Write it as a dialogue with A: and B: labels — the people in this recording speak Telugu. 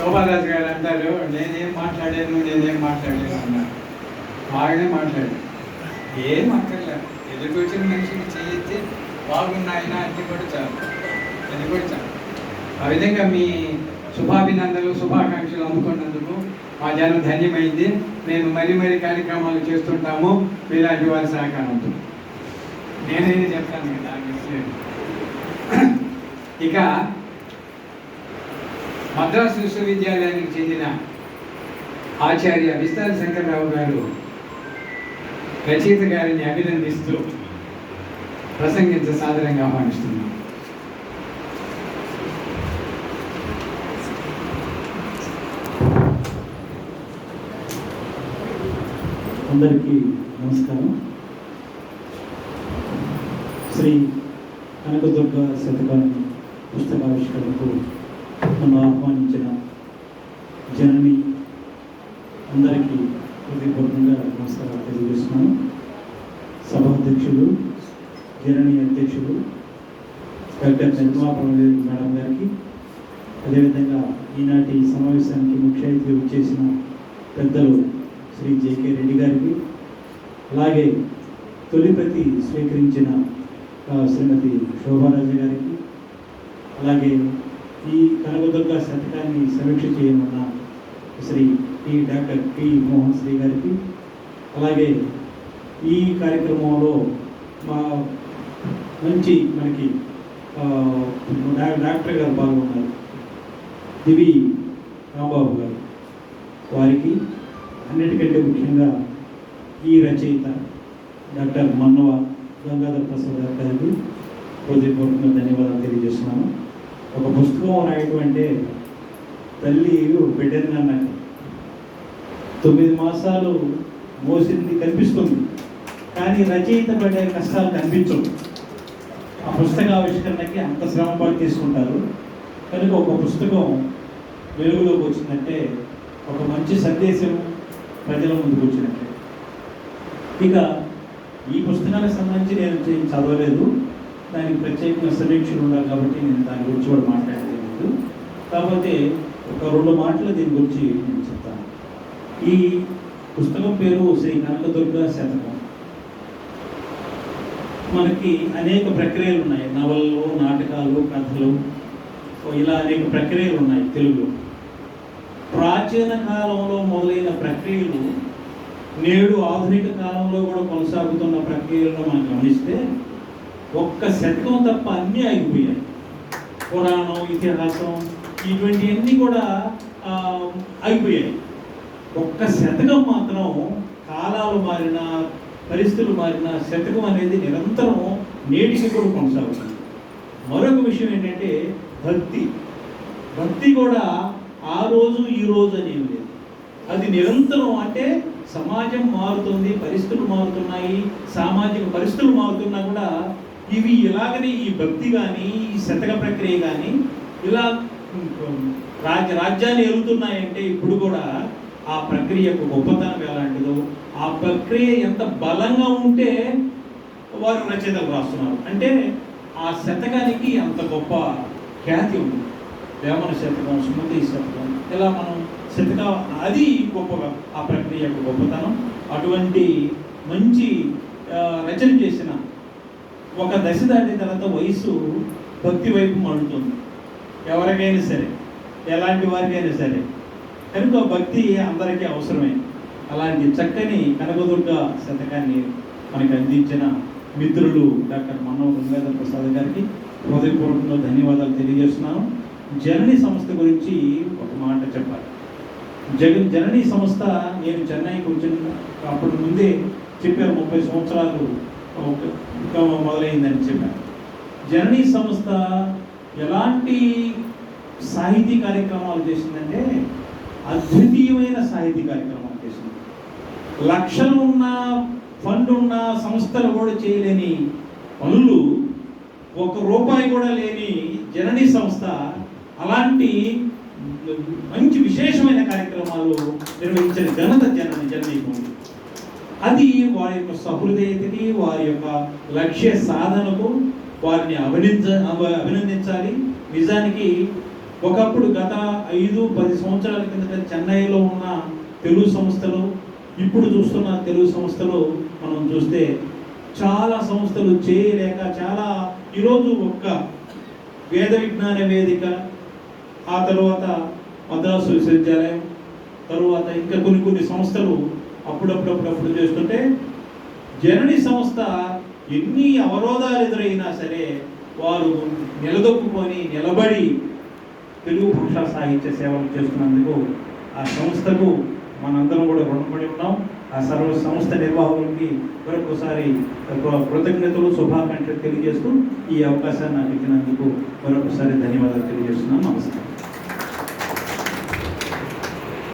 A: శోభారాజు గారు అంటారు నేనేం మాట్లాడాను నేనేం మాట్లాడాను అన్నారు. వాళ్ళే మాట్లాడాను ఏం అక్కర్లేదు ఎదుటి వచ్చిన మనిషికి చేయితే బాగున్నాయినా అది కూడా చాలు. అది కూడా చాలు. ఆ విధంగా మీ శుభాభినందనలు శుభాకాంక్షలు అందుకున్నందుకు మా జనం ధన్యమైంది. నేను మరి మరి కార్యక్రమాలు చేస్తుంటాము. మీలాంటి వారి సహకారంతో నేనైనా చెప్తాను కదా ఇక మద్రాసు విశ్వవిద్యాలయానికి చెందిన ఆచార్య విస్తార శంకర్రావు గారు రచయిత గారిని అభినందిస్తూ ప్రసంగించ సాదరంగా ఆహ్వానిస్తున్నాం.
B: అందరికీ నమస్కారం. శ్రీ కనకదుర్గ శతకాన్ని పుస్తకావిష్కరణకు నన్ను ఆహ్వానించిన జనని అందరికీ హృదయపూర్వకంగా నమస్కారాలు తెలియజేస్తున్నాను. సభాధ్యక్షులు జనని అధ్యక్షులు డాక్టర్ చంద్రబాబు మేడం గారికి అదేవిధంగా ఈనాటి సమావేశానికి ముఖ్య అతిథి వచ్చేసిన పెద్దలు శ్రీ జేకే రెడ్డి గారికి అలాగే తొలిపతి స్వీకరించిన శ్రీమతి శోభారాజు గారికి అలాగే ఈ కనకదుర్గ శతకాన్ని సమీక్ష చేయమన్న Shri T doctor P. Mohan Shri గారికి. అలాగే ఈ కార్యక్రమంలో మా మంచి మనకి డా- డాక్టర్ గారు పాల్గొన్నారు. దివి రాంబాబు గారు. వారికి అన్నిటికంటే ముఖ్యంగా ఈ రచయిత డాక్టర్ మన్నవ గంగాధర ప్రసాద్ గారికి హృదయపూర్వకంగా ధన్యవాదాలు తెలియజేస్తున్నాను. ఒక పుస్తకం రాయటం అంటే తల్లి బిడ్డని అన్నట్టు తొమ్మిది మాసాలు మోసింది కనిపిస్తుంది కానీ రచయిత పడే కష్టాలు కనిపించవు. ఆ పుస్తక ఆవిష్కరణకి అంత శ్రమ పడి తీసుకుంటారు. కనుక ఒక పుస్తకం వెలుగులోకి వచ్చిందంటే ఒక మంచి సందేశం ప్రజల ముందుకు వచ్చినట్టే. ఇక ఈ పుస్తకానికి సంబంధించి నేను చదవలేదు. దానికి ప్రత్యేకంగా సమీక్షలు ఉండాలి కాబట్టి నేను దాని గురించి కూడా మాట్లాడలేదు కాకపోతే ఒక రెండు మాటలు దీని గురించి నేను చెప్తాను. ఈ పుస్తకం పేరు శ్రీ కనకదుర్గ శతకం. మనకి అనేక ప్రక్రియలు ఉన్నాయి. నవలలు నాటకాలు కథలు ఇలా అనేక ప్రక్రియలు ఉన్నాయి తెలుగులో. ప్రాచీన కాలంలో మొదలైన ప్రక్రియలు నేడు ఆధునిక కాలంలో కూడా కొనసాగుతున్న ప్రక్రియలను మనం గమనిస్తే ఒక్క శతకం తప్ప అన్నీ ఆగిపోయాయి. పురాణం ఇతిహాసం ఇటువంటివన్నీ కూడా ఆగిపోయాయి. ఒక్క శతకం మాత్రం కాలాలు మారిన పరిస్థితులు మారిన శతకం అనేది నిరంతరం నేటికి కూడా కొనసాగుతుంది. మరొక విషయం ఏంటంటే భక్తి. భక్తి కూడా ఆ రోజు ఈ రోజు అని లేదు. అది నిరంతరం అంటే సమాజం మారుతుంది పరిస్థితులు మారుతున్నాయి సామాజిక పరిస్థితులు మారుతున్నా కూడా ఇవి ఇలాగనే ఈ భక్తి కానీ ఈ శతక ప్రక్రియ కానీ ఇలా రాజ రాజ్యాన్ని ఎలుగుతున్నాయంటే ఇప్పుడు కూడా ఆ ప్రక్రియ యొక్క గొప్పతనం ఎలాంటిదో ఆ ప్రక్రియ ఎంత బలంగా ఉంటే వారు రచయితలు రాస్తున్నారు. అంటే ఆ శతకానికి అంత గొప్ప ఖ్యాతి ఉంది. వేమన శతకం సుమతి శతకం ఇలా మనం శతక అది గొప్పగా ఆ ప్రక్రియ యొక్క గొప్పతనం. అటువంటి మంచి రచన చేసిన ఒక దశ దాటిన తర్వాత వయసు భక్తి వైపు మడుతుంది ఎవరికైనా సరే ఎలాంటి వారికైనా సరే. కనుక భక్తి అందరికీ అవసరమే. అలాంటి చక్కని కనకదుర్గ శతకాన్ని మనకు అందించిన మిత్రులు డాక్టర్ మన్నవ గంగాధర్ ప్రసాద్ గారికి హృదయపూర్వకంగా ధన్యవాదాలు తెలియజేస్తున్నాను. జనని సంస్థ గురించి ఒక మాట చెప్పాలి. జగన్ జననీ సంస్థ నేను చెన్నైకి వచ్చిన అప్పటి ముందే చెప్పారు ముప్పై సంవత్సరాలు మొదలైందని చెప్పాను జననీ సంస్థ ఎలాంటి సాహితీ కార్యక్రమాలు చేసిందంటే అద్వితీయమైన సాహితీ కార్యక్రమాలు చేసింది లక్షలు ఉన్న ఫండ్ ఉన్న సంస్థలు కూడా చేయలేని పనులు ఒక రూపాయి కూడా లేని జననీ సంస్థ అలాంటి మంచి విశేషమైన కార్యక్రమాలు నిర్వహించిన ఘనత జనని జననీకు ఉంది. అది వారి యొక్క సహృదయతకి వారి యొక్క లక్ష్య సాధనకు వారిని అభినంద అభినందించాలి. నిజానికి ఒకప్పుడు గత ఐదు పది సంవత్సరాల కిందట చెన్నైలో ఉన్న తెలుగు సంస్థలు ఇప్పుడు చూస్తున్న తెలుగు సంస్థలు మనం చూస్తే చాలా సంస్థలు చేయలేక చాలా ఈరోజు ఒక్క వేద విజ్ఞాన వేదిక ఆ తర్వాత మద్రాసు విశ్వవిద్యాలయం తరువాత ఇంకా కొన్ని కొన్ని సంస్థలు అప్పుడప్పుడప్పుడప్పుడు చేస్తుంటే జనని సంస్థ ఎన్ని అవరోధాలు ఎదురైనా సరే వారు నిలదొక్కుకొని నిలబడి తెలుగు భాషా సాహిత్య సేవలు చేస్తున్నందుకు ఆ సంస్థకు మనందరం కూడా రుణపడి ఉన్నాం. ఆ సర్వ సంస్థ నిర్వాహకులకి మరొకసారి కృతజ్ఞతలు శుభాకాంక్షలు తెలియజేస్తూ ఈ అవకాశాన్ని నాకు ఇచ్చినందుకు మరొకసారి ధన్యవాదాలు తెలియజేస్తున్నాను. నమస్కారం.